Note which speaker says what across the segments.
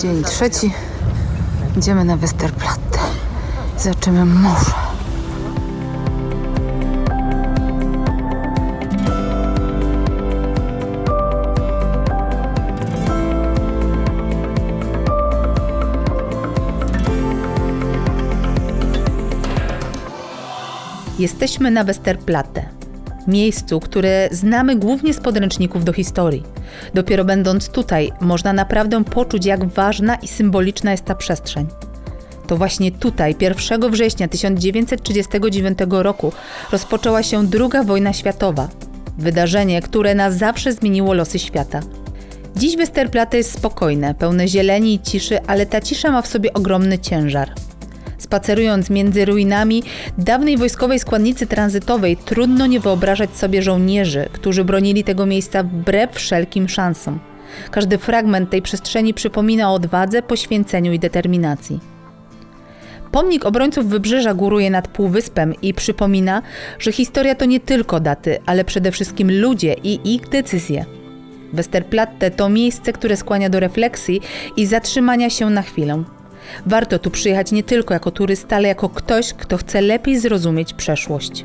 Speaker 1: Dzień trzeci. Idziemy na Westerplatte. Zobaczymy morze.
Speaker 2: Jesteśmy na Westerplatte, miejscu, które znamy głównie z podręczników do historii. Dopiero będąc tutaj, można naprawdę poczuć, jak ważna i symboliczna jest ta przestrzeń. To właśnie tutaj, 1 września 1939 roku, rozpoczęła się II wojna światowa. Wydarzenie, które na zawsze zmieniło losy świata. Dziś Westerplatte jest spokojne, pełne zieleni i ciszy, ale ta cisza ma w sobie ogromny ciężar. Spacerując między ruinami dawnej wojskowej składnicy tranzytowej, trudno nie wyobrażać sobie żołnierzy, którzy bronili tego miejsca wbrew wszelkim szansom. Każdy fragment tej przestrzeni przypomina o odwadze, poświęceniu i determinacji. Pomnik obrońców wybrzeża góruje nad półwyspem i przypomina, że historia to nie tylko daty, ale przede wszystkim ludzie i ich decyzje. Westerplatte to miejsce, które skłania do refleksji i zatrzymania się na chwilę. Warto tu przyjechać nie tylko jako turysta, ale jako ktoś, kto chce lepiej zrozumieć przeszłość.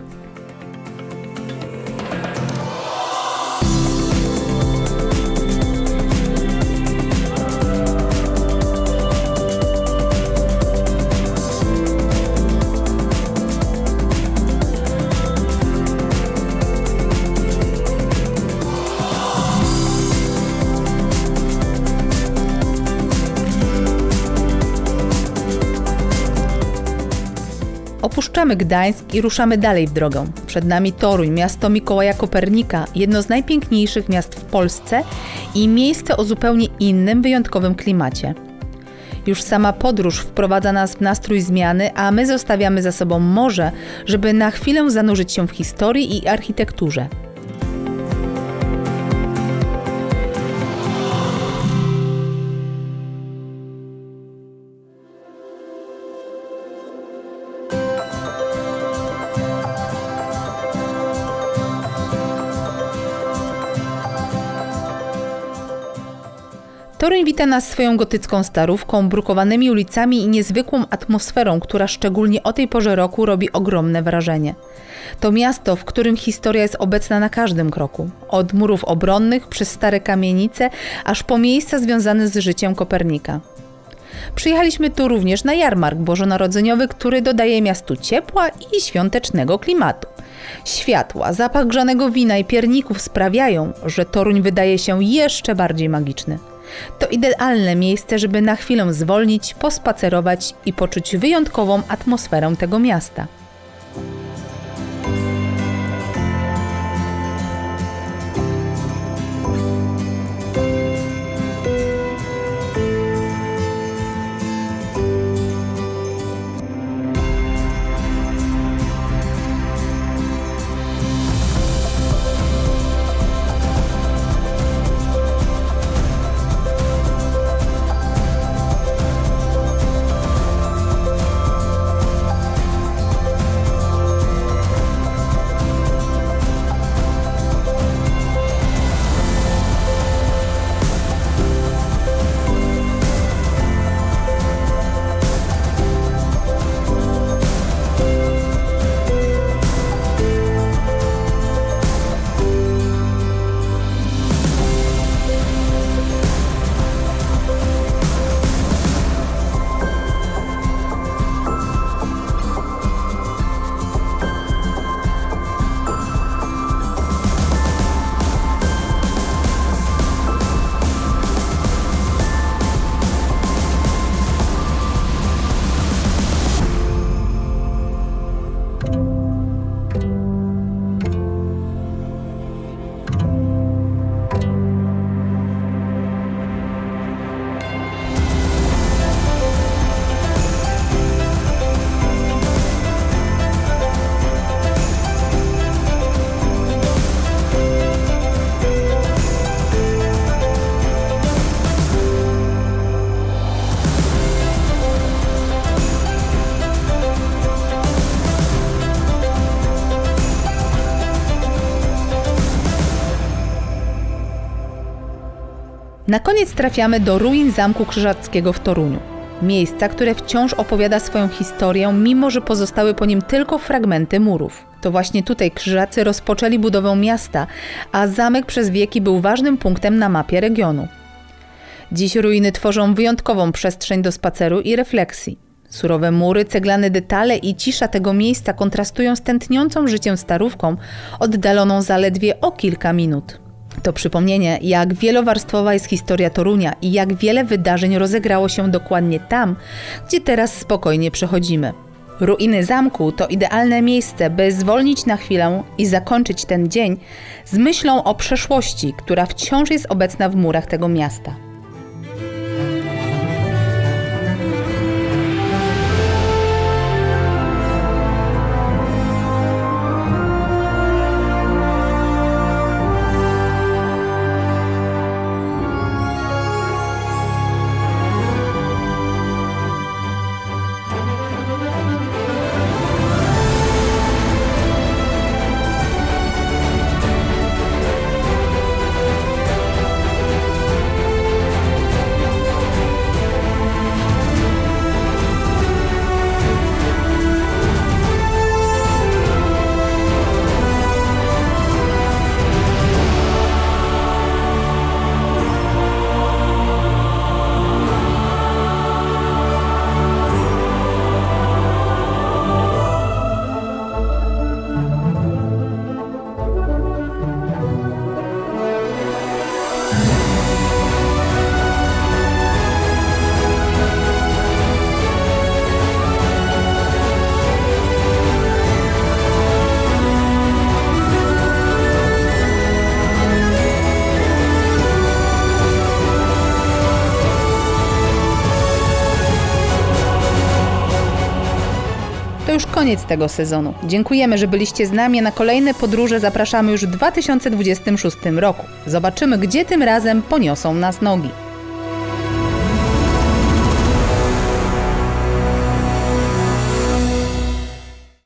Speaker 2: Opuszczamy Gdańsk i ruszamy dalej w drogę. Przed nami Toruń, miasto Mikołaja Kopernika, jedno z najpiękniejszych miast w Polsce i miejsce o zupełnie innym, wyjątkowym klimacie. Już sama podróż wprowadza nas w nastrój zmiany, a my zostawiamy za sobą morze, żeby na chwilę zanurzyć się w historii i architekturze. Toruń wita nas swoją gotycką starówką, brukowanymi ulicami i niezwykłą atmosferą, która szczególnie o tej porze roku robi ogromne wrażenie. To miasto, w którym historia jest obecna na każdym kroku. Od murów obronnych, przez stare kamienice, aż po miejsca związane z życiem Kopernika. Przyjechaliśmy tu również na jarmark bożonarodzeniowy, który dodaje miastu ciepła i świątecznego klimatu. Światła, zapach grzanego wina i pierników sprawiają, że Toruń wydaje się jeszcze bardziej magiczny. To idealne miejsce, żeby na chwilę zwolnić, pospacerować i poczuć wyjątkową atmosferę tego miasta. Na koniec trafiamy do ruin Zamku Krzyżackiego w Toruniu. Miejsca, które wciąż opowiada swoją historię, mimo że pozostały po nim tylko fragmenty murów. To właśnie tutaj Krzyżacy rozpoczęli budowę miasta, a zamek przez wieki był ważnym punktem na mapie regionu. Dziś ruiny tworzą wyjątkową przestrzeń do spaceru i refleksji. Surowe mury, ceglane detale i cisza tego miejsca kontrastują z tętniącą życiem starówką, oddaloną zaledwie o kilka minut. To przypomnienie, jak wielowarstwowa jest historia Torunia i jak wiele wydarzeń rozegrało się dokładnie tam, gdzie teraz spokojnie przechodzimy. Ruiny zamku to idealne miejsce, by zwolnić na chwilę i zakończyć ten dzień z myślą o przeszłości, która wciąż jest obecna w murach tego miasta. Już koniec tego sezonu. Dziękujemy, że byliście z nami. Na kolejne podróże zapraszamy już w 2026 roku. Zobaczymy, gdzie tym razem poniosą nas nogi.